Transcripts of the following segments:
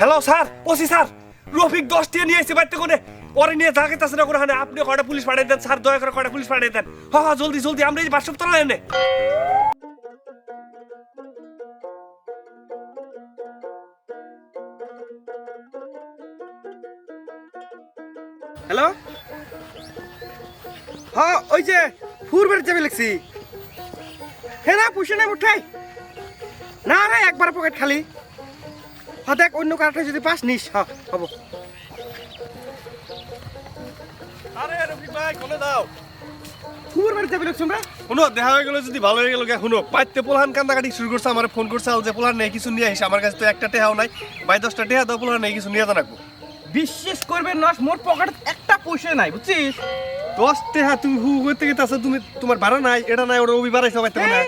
Hello sir OC sir Rafiq দশ টিয়া নিয়ে এসে বাড়িতে করে পরে নিয়ে থাকে তাছে না করে হানে আপনি কয়টা পুলিশ পাঠিয়ে দেন স্যার দয়া করে কয়টা পুলিশ পাঠিয়ে দেন। হ্যাঁ হ্যাঁ জলদি জলদি, আমরা এই বাসব তলা এনে। হ্যালো হ্যাঁ ওই যে ফুর বেড়ে যাবে লিখছি। হে না পুষে নাই উঠাই না রে, একবার পকেট খালি। হ্যাঁ দেখ অন্য কারটা যদি পাস নিস হ্যাঁ হব। আরে রফিক ভাই কোনে দাও যাবে শুনো দেখা হয়ে গেল যদি ভালো হয়ে গেল গে শুনো। পাইতে পোলাহান কান্দাকাটি শুরু করছে আমার ফোন করছে যে নেই কিছু নিয়ে আসে আমার কাছে তো একটা টেহাও নাই। ভাই দশটা টেহা দাও পোলাহান নেই কিছু নিয়ে জানাকবো বিশ্বাস করবে নস মোর পকেটে একটা পয়সা নাই বুঝছিস? দশ টেহা তুমি হু করতে গেতে আসো তুমি তোমার ভাড়া নাই এটা নাই বাড়াইছো না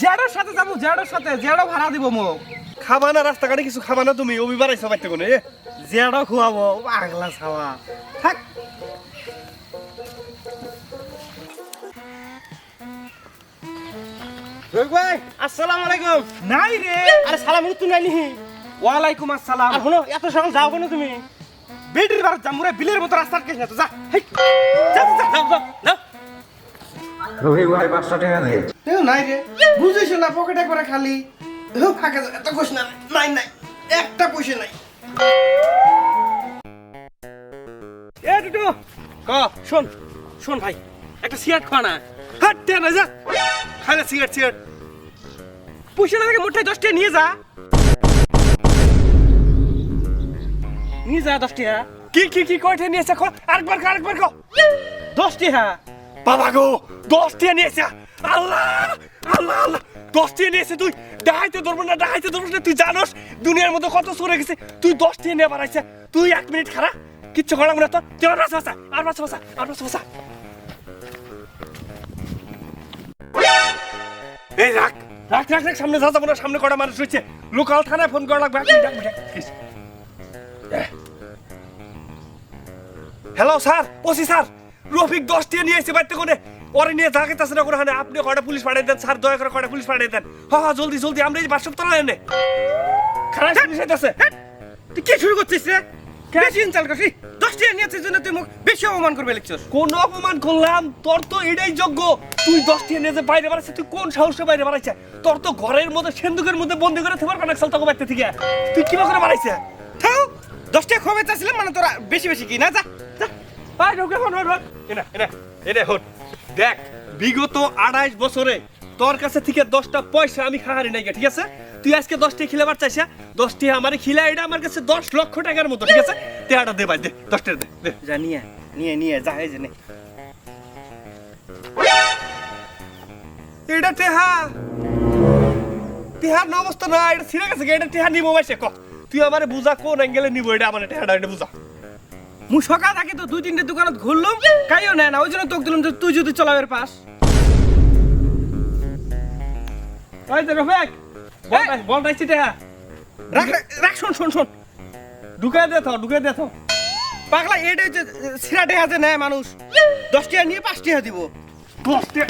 জেডোর সাথে যাব জেডোর সাথে জেডো ভাড়া দিব মোক। খাবা না রাস্তাঘাটে কিছু খাবা না তুমি ওবি বাড়াইছো পাইতে কোনে? এ জেডো খুয়াবো আগলা ছাওয়া। থাক। ভাই আসসালামু আলাইকুম। নাই রে। আরে সালাম তুই নাই নিহি ওয়ালাইকুম আসসালাম। শোনো এত সকাল যাও কেন তুমি? বেটির বার জামুরে বিলের মতো রাস্তা আটকে না তো যা হেই। যা যা, যা যাও যাও যাও। রবি ভাই টাকা দে নাই রে। বুঝিস না পকেটে করে খালি। না এ, টুটু, ক, শোন শোন ভাই, একটা সিগারেট খা না। হাট না যা। খাইলে সিগারেট সিগারেট। পয়সা না থেকে মোটাই দশটা নিয়ে যা। নিয়ে যা দশ কি কি কি কয়টা নিয়েছে ক আরেকবার ক আরেকবার ক দশ টাকা। বাবা গো, দশ টিয়া নিয়েছে আল্লাহ আল্লাহ আল্লাহ। দশ টিয়া নিয়েছে তুই ডাহাইতে ধরবো না ডাহাইতে ধরবো না। তুই জানোস, দুনিয়ার মধ্যে কত সরে গেছে তুই দশ টিয়া নিয়ে বাড়াইছে তুই এক মিনিট খারা কিচ্ছু করাম না তো তুই আর বাসা বাসা, আর বাসা বাসা, আর বাসা বাসা। এই রাখ রাখ রাখ রাখ, সামনে যা যাব সামনে কটা মানুষ রয়েছে। লোকাল থানায় ফোন করা লাগবে hello, sir, OC sir, Rafiq দশ টিয়া নিয়ে এসে বাড়িতে করে পরে নিয়ে থাকে তাছে না করে হানে আপনি কয়টা পুলিশ পাঠিয়ে দেন? স্যার দয়া করে কয়টা পুলিশ পাঠিয়ে দেন? হ্যাঁ হ্যাঁ জলদি জলদি আমরা এই বাসব তলা এনে। খারাপ জিনিস আছে তুই কি শুরু করছিস রে? বেশি ইনসাল করছিস? দশটা নিয়েছিস জন্য তুই মুখ বেশি অপমান করবে লিখছিস। কোন অপমান করলাম? তোর তো এটাই যোগ্য। তুই দশ টিয়া নিয়ে যে বাইরে বাড়াইছে তুই কোন সাহসে বাইরে বাড়াইছে? তোর তো ঘরের মধ্যে সেন্দুকের মধ্যে বন্দি করে থেবার কানেক সাল তোকে বাইতে থেকে। তুই কিবা করে বাড়াইছে? থাও দশটা খবে চাচ্ছিলাম মানে তোরা বেশি বেশি কি? না যা যা। আয় ঢোকে হন হন হন এনা এনা এনে হন দেখ বিগত আড়াইশ বছরে তোর কাছে থেকে দশটা পয়সা আমি খাহারি নাই ঠিক আছে? তুই আজকে দশটি খিলাবার চাইছা দশটি আমার খিলা এটা আমার কাছে দশ লক্ষ টাকার মতো ঠিক আছে? তেহাটা দে ভাই দে দশটা দে দে। যা নিয়ে নিয়ে নিয়ে যা এই যে নে। এটা টেহা। টেহার না অবস্থা না এটা ছিঁড়ে গেছে এটা টেহা নিবো মাইসে ক। তুই আমারে বুঝা কোন অ্যাঙ্গেলে নিবো এটা আমার টেহাটা এটা বুঝা। মু সকাল থাকি তো দুই তিনটে দোকানত ঘুরলাম কাইও নেয় না ওই জন্য তোকে দিলাম যে তুই যদি চলাবের পাস। ওই যে রফেক বল রাখছি টেহা। রাখ রাখ, শোন শোন শোন। ঢুকাই দে তো ঢুকাই দে তো পাগলা এটা হচ্ছে সিরাটে হাতে নেয় মানুষ। দশ টাকা নিয়ে পাঁচ টাকা দিব। দশ টিয়া